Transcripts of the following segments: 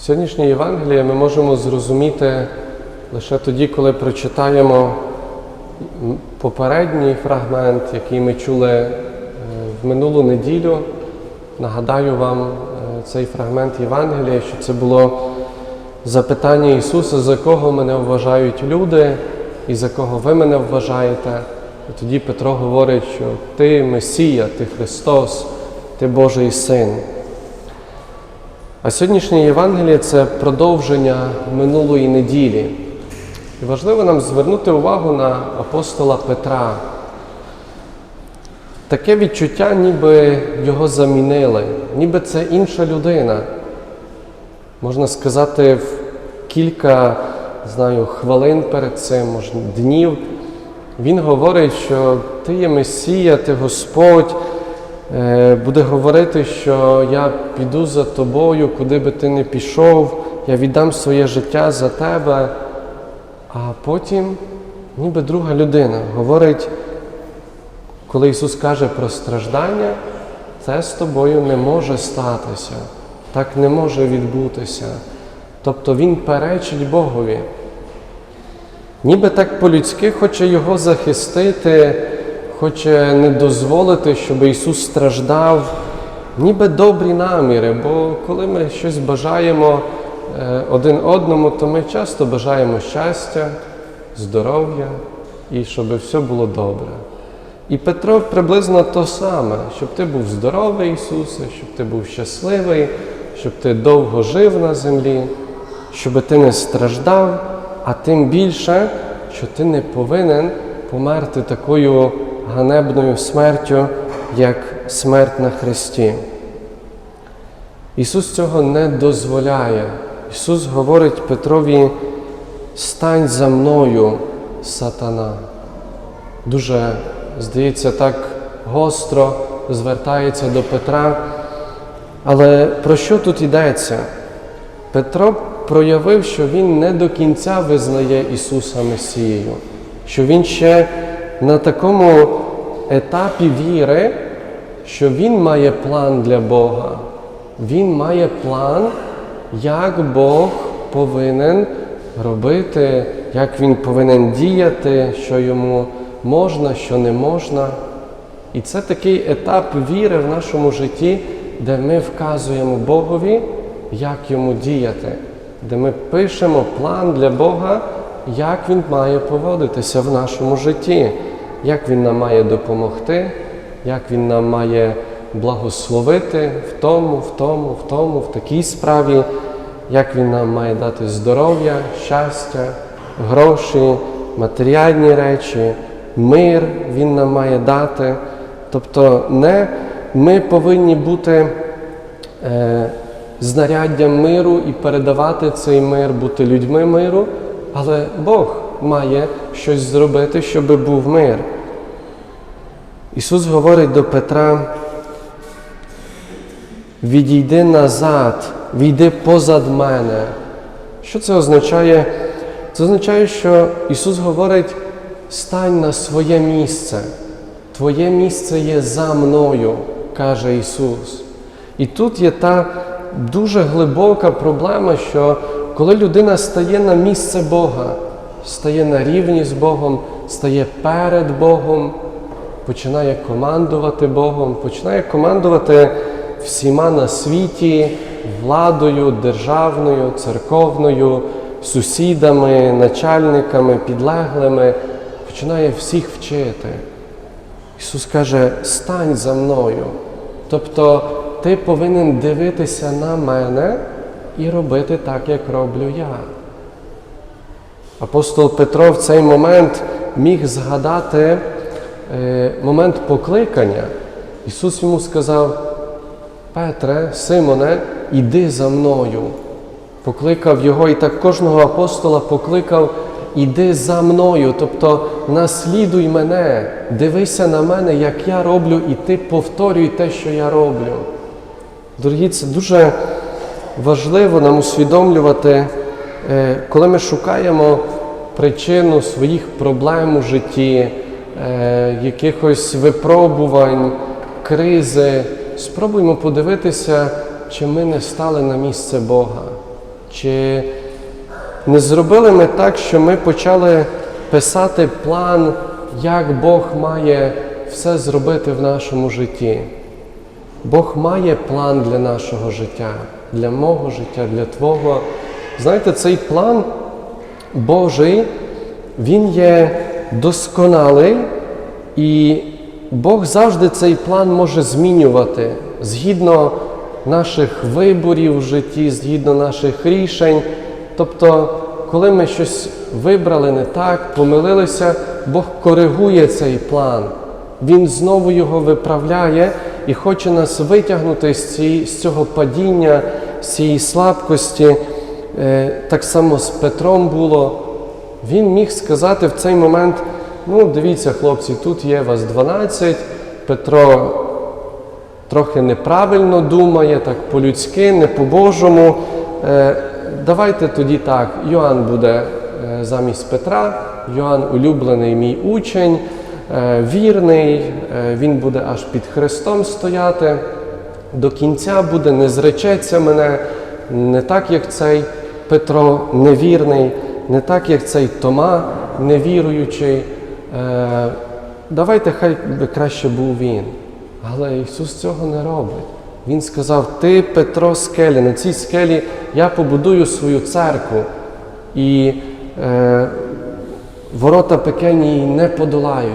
Сьогоднішнє Євангеліє ми можемо зрозуміти лише тоді, коли прочитаємо попередній фрагмент, який ми чули е, в минулу неділю. Нагадаю вам е, цей фрагмент Євангелія, що це було запитання Ісуса, за кого мене вважають люди і за кого ви мене вважаєте. І тоді Петро говорить, що ти Месія, ти Христос, ти Божий Син. А сьогоднішнє Євангеліє це продовження минулої неділі. І важливо нам звернути увагу на апостола Петра. Таке відчуття, ніби його замінили, ніби це інша людина. Можна сказати, в кілька знаю, хвилин перед цим, може, днів. Він говорить, що ти є Месія, ти Господь. Е, буде говорити, що я піду за тобою, куди би ти не пішов, я віддам своє життя за тебе. А потім, ніби друга людина, говорить, коли Ісус каже про страждання, це з тобою не може статися, так не може відбутися. Тобто Він перечить Богові. Ніби так по-людськи хоче його захистити, хоче не дозволити, щоб Ісус страждав, ніби добрі наміри, бо коли ми щось бажаємо е, один одному, то ми часто бажаємо щастя, здоров'я і щоб все було добре. І Петро приблизно то саме, щоб ти був здоровий, Ісусе, щоб ти був щасливий, щоб ти довго жив на землі, щоб ти не страждав, а тим більше, що ти не повинен померти такою ганебною смертю, як смерть на Христі. Ісус цього не дозволяє. Ісус говорить Петрові, стань за мною, сатана. Дуже, здається, так гостро звертається до Петра. Але про що тут йдеться? Петро проявив, що він не до кінця визнає Ісуса Месією, що він ще на такому етапі віри, що він має план для Бога. Він має план, як Бог повинен робити, як він повинен діяти, що йому можна, що не можна. І це такий етап віри в нашому житті, де ми вказуємо Богові, як йому діяти, де ми пишемо план для Бога, як Він має поводитися в нашому житті, як Він нам має допомогти, як Він нам має благословити в тому, в тому, в тому, в такій справі, як Він нам має дати здоров'я, щастя, гроші, матеріальні речі, мир Він нам має дати. Тобто не ми повинні бути е, знаряддям миру і передавати цей мир, бути людьми миру, але Бог має щось зробити, щоб був мир. Ісус говорить до Петра, відійди назад, відійди позад мене. Що це означає? Це означає, що Ісус говорить, стань на своє місце. Твоє місце є за мною, каже Ісус. І тут є та дуже глибока проблема, що коли людина стає на місце Бога, стає на рівні з Богом, стає перед Богом, починає командувати Богом, починає командувати всіма на світі, владою, державною, церковною, сусідами, начальниками, підлеглими, починає всіх вчити. Ісус каже, стань за мною. Тобто ти повинен дивитися на мене і робити так, як роблю я. Апостол Петро в цей момент міг згадати момент покликання. Ісус йому сказав, Петре, Симоне, іди за мною. Покликав його і так кожного апостола покликав, іди за мною, тобто наслідуй мене, дивися на мене, як я роблю, і ти повторюй те, що я роблю. Дорогі, це дуже важливо нам усвідомлювати, е, коли ми шукаємо причину своїх проблем у житті, е, якихось випробувань, кризи. Спробуймо подивитися, чи ми не стали на місце Бога. Чи не зробили ми так, що ми почали писати план, як Бог має все зробити в нашому житті? Бог має план для нашого життя, для мого життя, для Твого. Знаєте, цей план Божий, він є досконалий, і Бог завжди цей план може змінювати згідно наших виборів в житті, згідно наших рішень. Тобто, коли ми щось вибрали не так, помилилися, Бог коригує цей план. Він знову його виправляє і хоче нас витягнути з, цієї, з цього падіння, з цієї слабкості. Е, Так само з Петром було. Він міг сказати в цей момент: ну, дивіться, хлопці, тут є вас 12, Петро трохи неправильно думає, так по-людськи, не по-божому. Е, Давайте тоді так, Йоанн буде е, замість Петра, Йоанн улюблений мій учень, е, вірний, він буде аж під Христом стояти, до кінця буде, не зречеться мене, не так, як цей Петро невірний, не так, як цей Тома невіруючий. Е, Давайте хай би краще був він. Але Ісус цього не робить. Він сказав: Ти, Петро, скеля, на цій скелі я побудую свою церкву, і е, ворота пекельні її не подолають.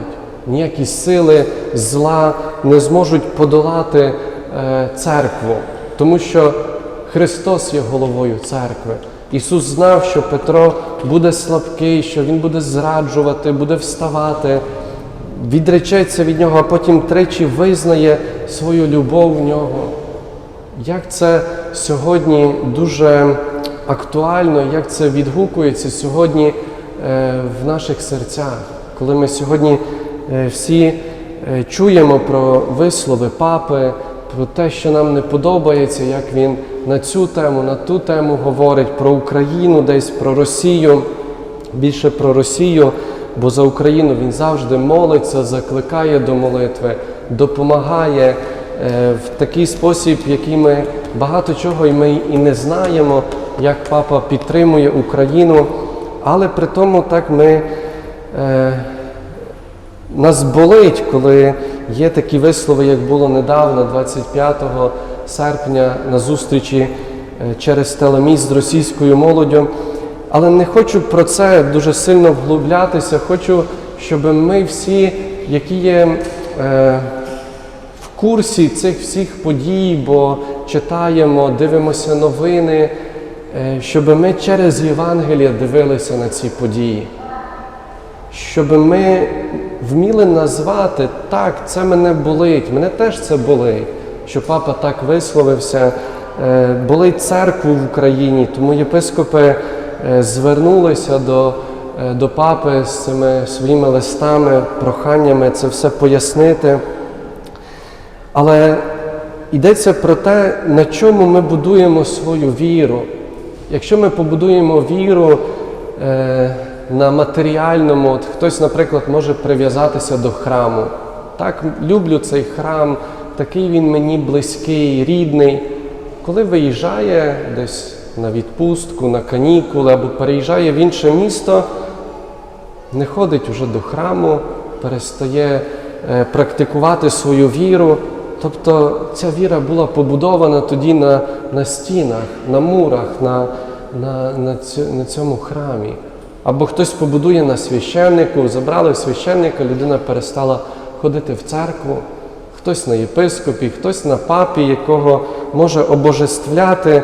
Ніякі сили зла не зможуть подолати е, церкву, тому що Христос є головою церкви. Ісус знав, що Петро буде слабкий, що Він буде зраджувати, буде вставати відречеться від нього, а потім тричі визнає свою любов в нього. Як це сьогодні дуже актуально, як це відгукується сьогодні е, в наших серцях, коли ми сьогодні е, всі е, чуємо про вислови папи, про те, що нам не подобається, як він на цю тему, на ту тему говорить про Україну, десь про Росію, більше про Росію бо за Україну він завжди молиться, закликає до молитви, допомагає е, в такий спосіб, який ми багато чого і ми і не знаємо, як папа підтримує Україну, але при тому так ми. Е, нас болить, коли є такі вислови, як було недавно, 25 серпня, на зустрічі е, через телеміст з російською молоддю. Але не хочу про це дуже сильно вглублятися. Хочу, щоб ми всі, які є е, в курсі цих всіх подій, бо читаємо, дивимося новини, е, щоб ми через Євангелія дивилися на ці події. Щоб ми вміли назвати так, це мене болить, мене теж це болить, що папа так висловився. Е, болить церкву в Україні, тому єпископи е, звернулися до, е, до папи з цими своїми листами, проханнями це все пояснити. Але йдеться про те, на чому ми будуємо свою віру. Якщо ми побудуємо віру е, на матеріальному, от хтось, наприклад, може прив'язатися до храму. Так, люблю цей храм, такий він мені близький, рідний. Коли виїжджає десь на відпустку, на канікули або переїжджає в інше місто, не ходить уже до храму, перестає е, практикувати свою віру. Тобто ця віра була побудована тоді на, на стінах, на мурах, на, на, на, цю, на цьому храмі. Або хтось побудує на священнику, забрали священника, людина перестала ходити в церкву, хтось на єпископі, хтось на папі, якого може обожествляти.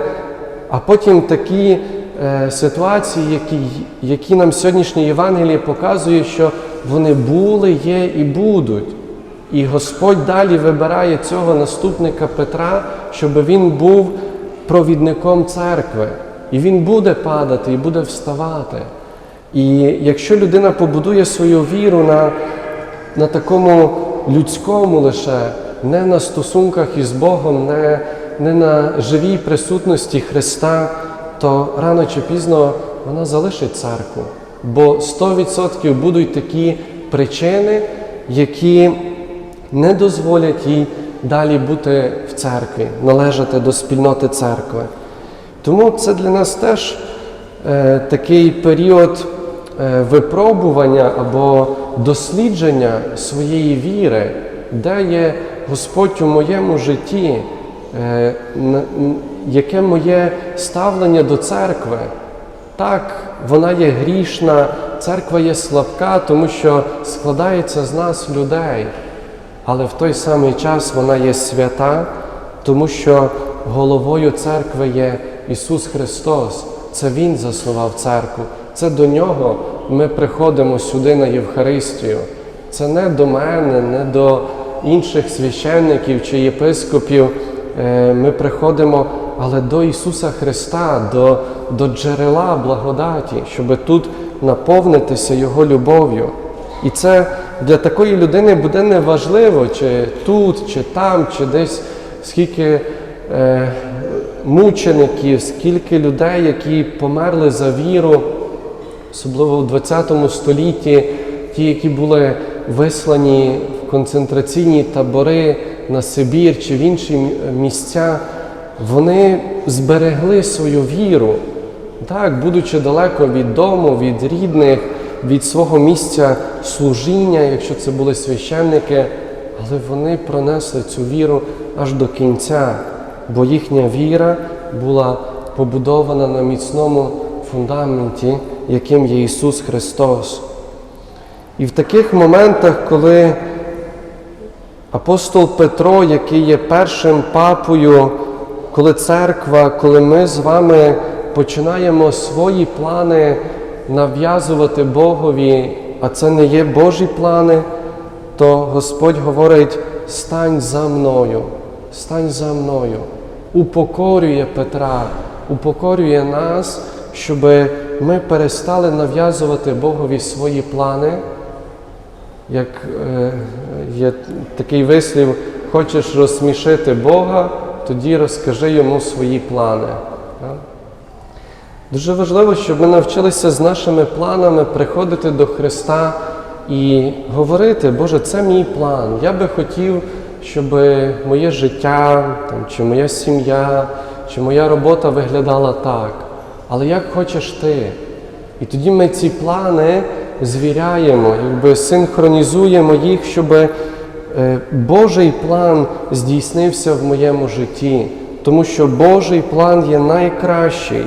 А потім такі е, ситуації, які, які нам сьогоднішнє Євангеліє показує, що вони були, є і будуть. І Господь далі вибирає цього наступника Петра, щоб він був провідником церкви. І він буде падати, і буде вставати. І якщо людина побудує свою віру на, на такому людському лише, не на стосунках із Богом, не, не на живій присутності Христа, то рано чи пізно вона залишить церкву. Бо 100% будуть такі причини, які не дозволять їй далі бути в церкві, належати до спільноти церкви. тому це для нас теж е, такий період випробування або дослідження своєї віри, де є Господь у моєму житті, е, яке моє ставлення до церкви. Так, вона є грішна, церква є слабка, тому що складається з нас людей. Але в той самий час вона є свята, тому що головою церкви є Ісус Христос. Це Він заснував церкву. Це до Нього ми приходимо сюди на Євхаристію. Це не до мене, не до інших священників чи єпископів. Е, Ми приходимо, але до Ісуса Христа, до, до джерела благодаті, щоб тут наповнитися Його любов'ю. І це для такої людини буде неважливо, чи тут, чи там, чи десь скільки е, мучеників, скільки людей, які померли за віру, особливо в ХХ столітті, ті, які були вислані в концентраційні табори на Сибір чи в інші місця, вони зберегли свою віру. Так, будучи далеко від дому, від рідних, від свого місця служіння, якщо це були священники, але вони пронесли цю віру аж до кінця, бо їхня віра була побудована на міцному фундаменті, яким є Ісус Христос. І в таких моментах, коли апостол Петро, який є першим папою, коли церква, коли ми з вами починаємо свої плани нав'язувати Богові, а це не є Божі плани, то Господь говорить: стань за мною, стань за мною, упокорює Петра, упокорює нас, щоб ми перестали нав'язувати Богові свої плани. Як е, є такий вислів, хочеш розсмішити Бога, тоді розкажи йому свої плани. Дуже важливо, щоб ми навчилися з нашими планами приходити до Христа і говорити, Боже, це мій план. Я би хотів, щоб моє життя, там, чи моя сім'я, чи моя робота виглядала так. Але як хочеш ти? І тоді ми ці плани звіряємо, якби синхронізуємо їх, щоб е, Божий план здійснився в моєму житті. Тому що Божий план є найкращий,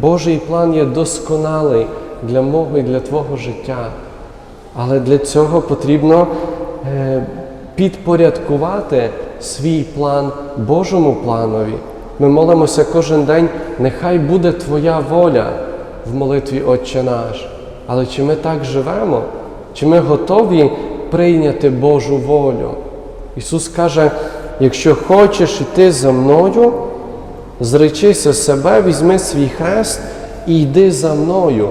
Божий план є досконалий для мого і для твого життя. Але для цього потрібно е, підпорядкувати свій план Божому планові. Ми молимося кожен день, нехай буде Твоя воля в молитві Отче наш. Але чи ми так живемо? Чи ми готові прийняти Божу волю? Ісус каже: якщо хочеш йти за мною, зречися себе, візьми свій хрест і йди за мною.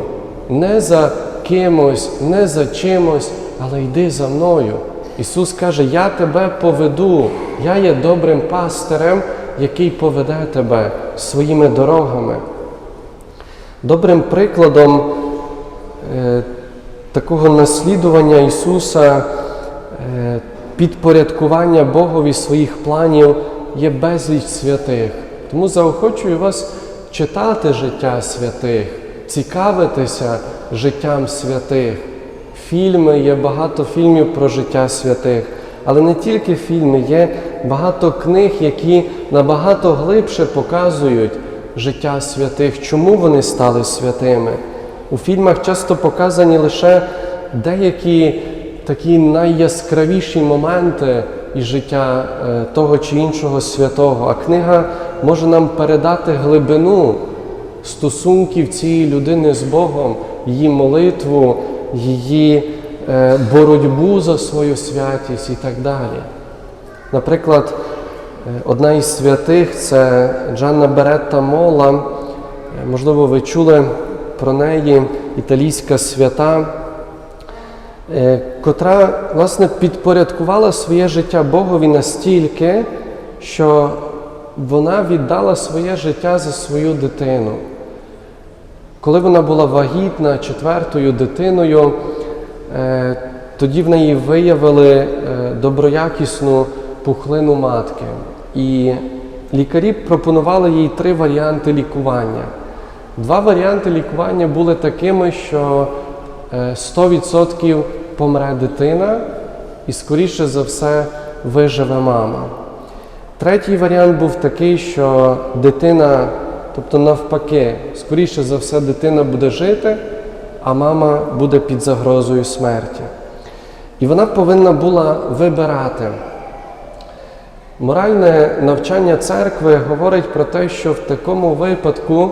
Не за кимось, не за чимось, але йди за мною. Ісус каже, я тебе поведу, я є добрим пастирем, який поведе тебе своїми дорогами. Добрим прикладом е, такого наслідування Ісуса, е, підпорядкування Богові своїх планів є безліч святих. Тому заохочую вас читати життя святих, цікавитися життям святих. Фільми, є багато фільмів про життя святих. Але не тільки фільми, є багато книг, які набагато глибше показують життя святих, чому вони стали святими. У фільмах часто показані лише деякі такі найяскравіші моменти із життя е, того чи іншого святого. А книга може нам передати глибину стосунків цієї людини з Богом, її молитву, її е, боротьбу за свою святість і так далі. Наприклад, е, одна із святих це Джанна Беретта Мола. Е, Можливо, ви чули про неї італійська свята, е, котра власне підпорядкувала своє життя Богові настільки, що вона віддала своє життя за свою дитину. Коли вона була вагітна четвертою дитиною, тоді в неї виявили доброякісну пухлину матки. І лікарі пропонували їй три варіанти лікування. Два варіанти лікування були такими, що е, 100% помре дитина і, скоріше за все, виживе мама. Третій варіант був такий, що дитина, тобто навпаки, скоріше за все, дитина буде жити, а мама буде під загрозою смерті. І вона повинна була вибирати. Моральне навчання церкви говорить про те, що в такому випадку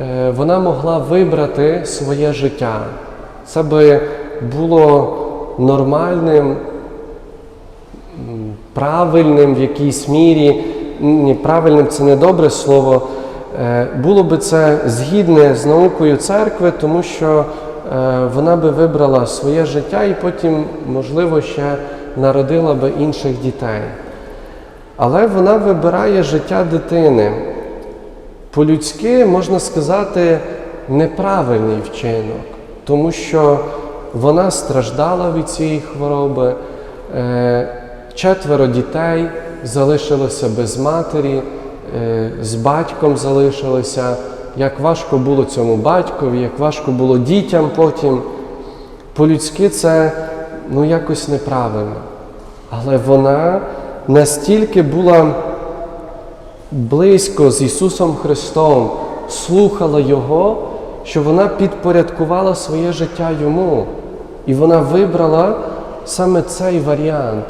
е, вона могла вибрати своє життя. Це би було нормальним, правильним в якійсь мірі. Ні, правильним це не добре слово. Е, Було би це згідне з наукою церкви, тому що е, вона би вибрала своє життя і потім, можливо, ще народила би інших дітей. Але вона вибирає життя дитини. По-людськи, можна сказати, неправильний вчинок, тому що вона страждала від цієї хвороби, е, четверо дітей залишилося без матері, е, з батьком залишилися. Як важко було цьому батькові, як важко було дітям потім. По-людськи це ну, якось неправильно. Але вона настільки була близько з Ісусом Христом, слухала Його, що вона підпорядкувала своє життя Йому. І вона вибрала саме цей варіант.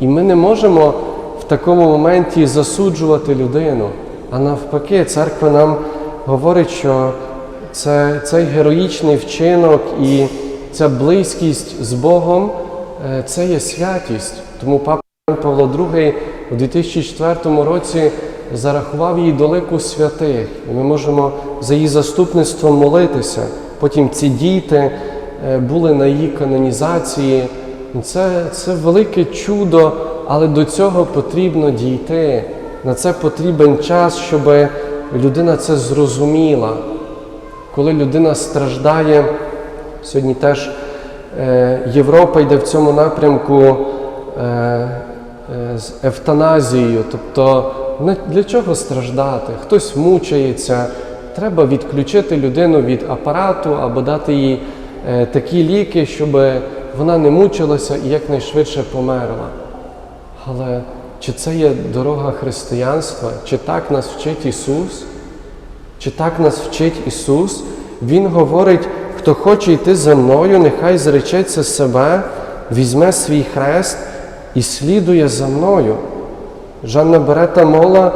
І ми не можемо в такому моменті засуджувати людину. А навпаки, церква нам говорить, що це, цей героїчний вчинок і ця близькість з Богом е, це є святість. Тому папа Іван Павло II у 2004 році зарахував її до лику святих. І ми можемо за її заступництвом молитися. Потім ці діти е, були на її канонізації. Це, це велике чудо, але до цього потрібно дійти. На це потрібен час, щоб людина це зрозуміла. Коли людина страждає, сьогодні теж е, Європа йде в цьому напрямку е, з евтаназією. Тобто для чого страждати? Хтось мучається, треба відключити людину від апарату або дати їй е, такі ліки, щоб вона не мучилася і якнайшвидше померла. Але чи це є дорога християнства? Чи так нас вчить Ісус? Чи так нас вчить Ісус? Він говорить, хто хоче йти за мною, нехай зречеться себе, візьме свій хрест і слідує за мною. Жанна Берета Мола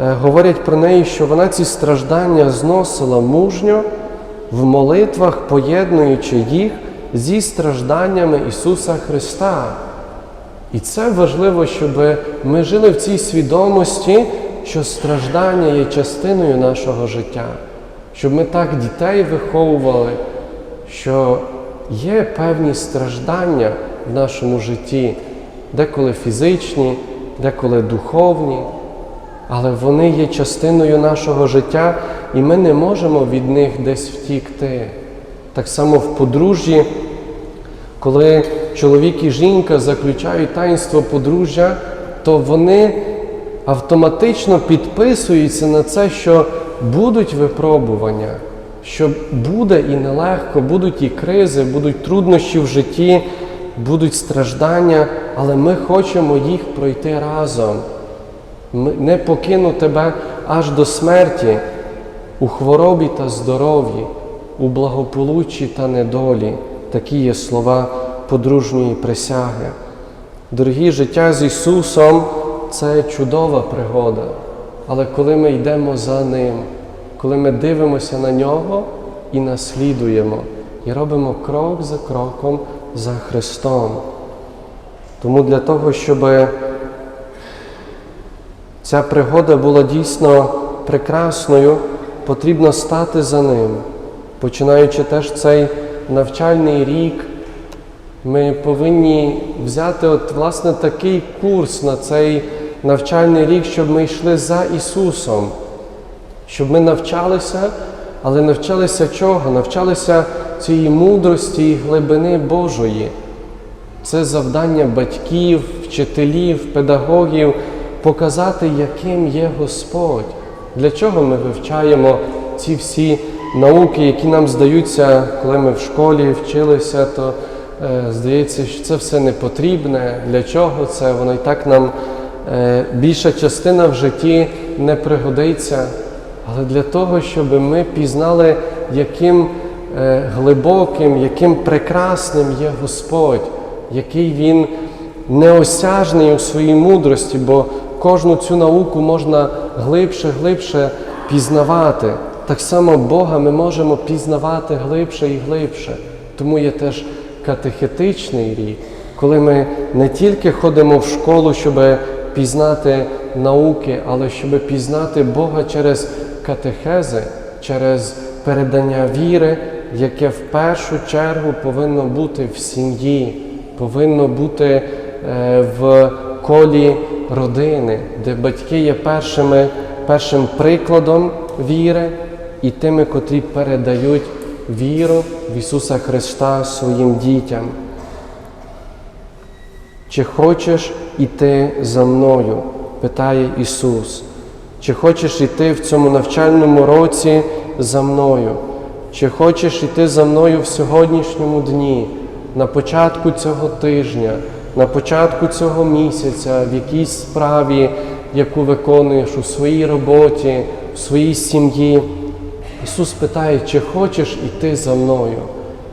е, говорять про неї, що вона ці страждання зносила мужньо в молитвах, поєднуючи їх зі стражданнями Ісуса Христа. І це важливо, щоб ми жили в цій свідомості, що страждання є частиною нашого життя, щоб ми так дітей виховували, що є певні страждання в нашому житті, деколи фізичні, деколи духовні, але вони є частиною нашого життя, і ми не можемо від них десь втікти. Так само в подружжі коли чоловік і жінка заключають таїнство подружжя, то вони автоматично підписуються на це, що будуть випробування, що буде і нелегко, будуть і кризи, будуть труднощі в житті, будуть страждання, але ми хочемо їх пройти разом. Не покину тебе аж до смерті у хворобі та здоров'ї, у благополуччі та недолі. Такі є слова подружньої присяги. Дорогі життя з Ісусом це чудова пригода. Але коли ми йдемо за Ним, коли ми дивимося на Нього і наслідуємо, і робимо крок за кроком за Христом. Тому для того, щоб ця пригода була дійсно прекрасною, потрібно стати за ним. Починаючи теж цей навчальний рік, ми повинні взяти от, власне, такий курс на цей навчальний рік, щоб ми йшли за Ісусом, щоб ми навчалися, але навчалися чого? Навчалися цієї мудрості і глибини Божої. Це завдання батьків, вчителів, педагогів показати, яким є Господь. Для чого ми вивчаємо ці всі науки, які нам здаються, коли ми в школі вчилися, то е, здається, що це все не потрібне. Для чого це? Воно і так нам е, більша частина в житті не пригодиться. Але для того, щоб ми пізнали, яким глибоким, яким прекрасним є Господь, який Він неосяжний у своїй мудрості, бо кожну цю науку можна глибше, глибше пізнавати. Так само Бога ми можемо пізнавати глибше і глибше. Тому є теж катехетичний рік, коли ми не тільки ходимо в школу, щоб пізнати науки, але щоб пізнати Бога через катехези, через передання віри, яке в першу чергу повинно бути в сім'ї, повинно бути е, в колі родини, де батьки є першими, першим прикладом віри і тими, котрі передають віру в Ісуса Христа своїм дітям. Чи хочеш іти за мною? питає Ісус. Чи хочеш іти в цьому навчальному році за мною? Чи хочеш іти за мною в сьогоднішньому дні, на початку цього тижня, на початку цього місяця, в якійсь справі, яку виконуєш у своїй роботі, в своїй сім'ї? Ісус питає, чи хочеш іти за мною?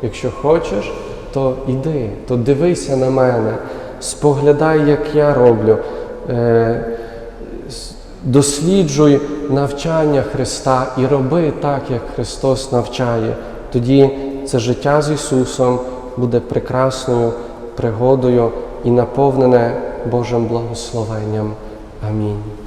Якщо хочеш, то йди, то дивися на мене, споглядай, як я роблю. Е, досліджуй навчання Христа і роби так, як Христос навчає. Тоді це життя з Ісусом буде прекрасною пригодою і наповнене Божим благословенням. Амінь.